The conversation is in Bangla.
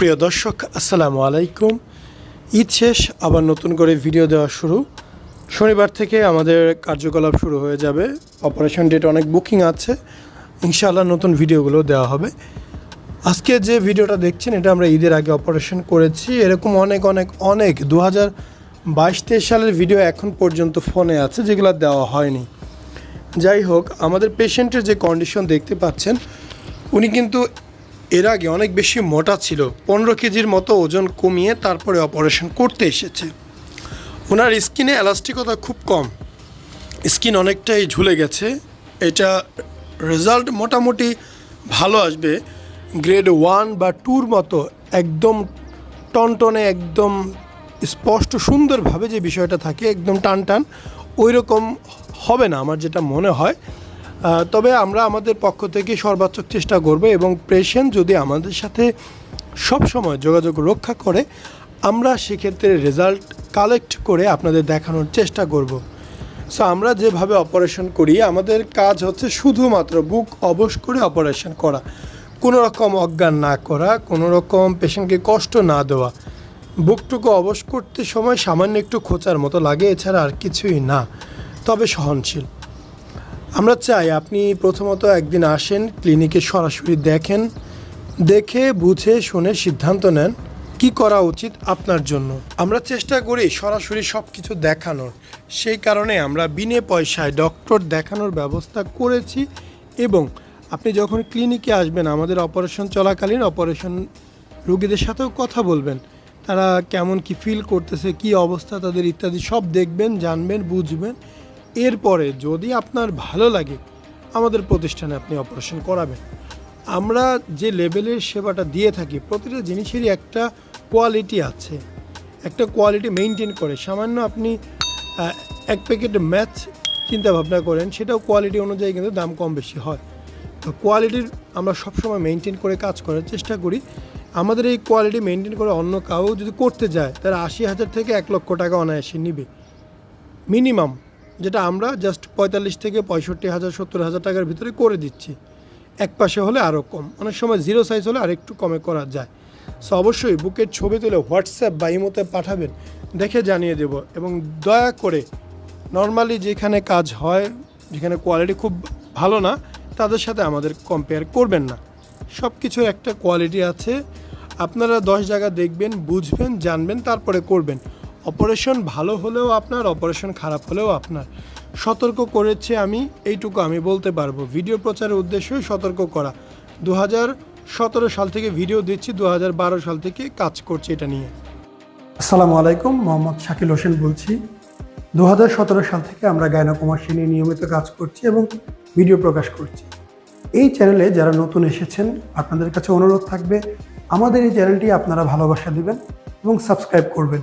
সুপ্রিয় দর্শক, আসসালামু আলাইকুম। ঈদ শেষ, আবার নতুন করে ভিডিও দেওয়া শুরু। শনিবার থেকে আমাদের কার্যকলাপ শুরু হয়ে যাবে। অপারেশন ডেট অনেক বুকিং আছে। ইনশাআল্লাহ নতুন ভিডিওগুলো দেওয়া হবে। আজকে যে ভিডিওটা দেখছেন, এটা আমরা ঈদের আগে অপারেশন করেছি। এরকম অনেক অনেক অনেক দু হাজার বাইশ তেইশ সালের ভিডিও এখন পর্যন্ত ফোনে আছে, যেগুলো দেওয়া হয়নি। যাই হোক, আমাদের পেশেন্টের যে কন্ডিশন দেখতে পাচ্ছেন, উনি কিন্তু এর আগে অনেক বেশি মোটা ছিল। পনেরো কেজির মতো ওজন কমিয়ে তারপরে অপারেশন করতে এসেছে। ওনার স্কিনে এলাস্টিকতা খুব কম। স্কিন অনেকটাই ঝুলে গেছে। এটা রেজাল্ট মোটামুটি ভালো আসবে। গ্রেড ওয়ান বা টুর মতো একদম টনটনে, একদম স্পষ্ট সুন্দরভাবে যে বিষয়টা থাকে, একদম টান টান ওই রকম হবে না, আমার যেটা মনে হয়। তবে আমরা আমাদের পক্ষ থেকে সর্বাত্মক চেষ্টা করব এবং পেশেন্ট যদি আমাদের সাথে সব সময় যোগাযোগ রক্ষা করে, আমরা সেক্ষেত্রে রেজাল্ট কালেক্ট করে আপনাদের দেখানোর চেষ্টা করব। সো আমরা যেভাবে অপারেশন করি, আমাদের কাজ হচ্ছে শুধুমাত্র বুক অবশ করে অপারেশন করা। কোনো রকম অজ্ঞান না করা, কোনো রকম পেশেন্টকে কষ্ট না দেওয়া। বুকটুকু অবশ করতে সময় সামান্য একটু খোঁচার মতো লাগে, এছাড়া আর কিছুই না। তবে সহনশীল। আমরা চাই আপনি প্রথমত একদিন আসেন, ক্লিনিকে সরাসরি দেখেন, দেখে, বুঝে, শুনে সিদ্ধান্ত নেন কি করা উচিত আপনার জন্য। আমরা চেষ্টা করি সরাসরি সব কিছু দেখানোর। সেই কারণে আমরা বিনে পয়সায় ডক্টর দেখানোর ব্যবস্থা করেছি এবং আপনি যখন ক্লিনিকে আসবেন, আমাদের অপারেশন চলাকালীন অপারেশন রোগীদের সাথেও কথা বলবেন। তারা কেমন কি ফিল করতেছে, কি অবস্থা তাদের ইত্যাদি সব দেখবেন, জানবেন, বুঝবেন। এরপরে যদি আপনার ভালো লাগে, আমাদের প্রতিষ্ঠানে আপনি অপারেশন করাবেন। আমরা যে লেভেলের সেবাটা দিয়ে থাকি, প্রতিটা জিনিসেরই একটা কোয়ালিটি আছে। একটা কোয়ালিটি মেনটেন করে। সামান্য আপনি এক প্যাকেট ম্যাচ চিন্তাভাবনা করেন, সেটাও কোয়ালিটি অনুযায়ী কিন্তু দাম কম বেশি হয়। তো কোয়ালিটির আমরা সবসময় মেনটেন করে কাজ করার চেষ্টা করি। আমাদের এই কোয়ালিটি মেনটেন করে অন্য কাউ যদি করতে যায়, তারা আশি হাজার থেকে এক লক্ষ টাকা অনায়াসে নিবে। মিনিমাম যেটা আমরা জাস্ট পঁয়তাল্লিশ থেকে পঁয়ষট্টি হাজার, সত্তর হাজার টাকার ভিতরে করে দিচ্ছি। এক পাশে হলে আরও কম। অনেক সময় জিরো সাইজ হলে আরেকটু কমে করা যায়। সো অবশ্যই বুকের ছবি তুলে হোয়াটসঅ্যাপ বা ইমোতে পাঠাবেন, দেখে জানিয়ে দেব এবং দয়া করে নর্মালি যেখানে কাজ হয়, যেখানে কোয়ালিটি খুব ভালো না, তাদের সাথে আমাদের কম্পেয়ার করবেন না। সব কিছুর একটা কোয়ালিটি আছে। আপনারা দশ জায়গা দেখবেন, বুঝবেন, জানবেন, তারপরে করবেন। অপারেশন ভালো হলেও আপনার, অপারেশন খারাপ হলেও আপনার। সতর্ক করেছে আমি, এইটুকু আমি বলতে পারব। ভিডিও প্রচারের উদ্দেশ্যই সতর্ক করা। দু সতেরো সাল থেকে ভিডিও দিচ্ছি দু সাল থেকে কাজ করছি এটা নিয়ে। আসসালামু আলাইকুম, মোহাম্মদ শাকিল হোসেন বলছি। দু হাজার সতেরো সাল থেকে আমরা গায়নাকুমাসী নিয়ে নিয়মিত কাজ করছি এবং ভিডিও প্রকাশ করছি। এই চ্যানেলে যারা নতুন এসেছেন, আপনাদের কাছে অনুরোধ থাকবে, আমাদের এই চ্যানেলটি আপনারা ভালোবাসা দিবেন এবং সাবস্ক্রাইব করবেন।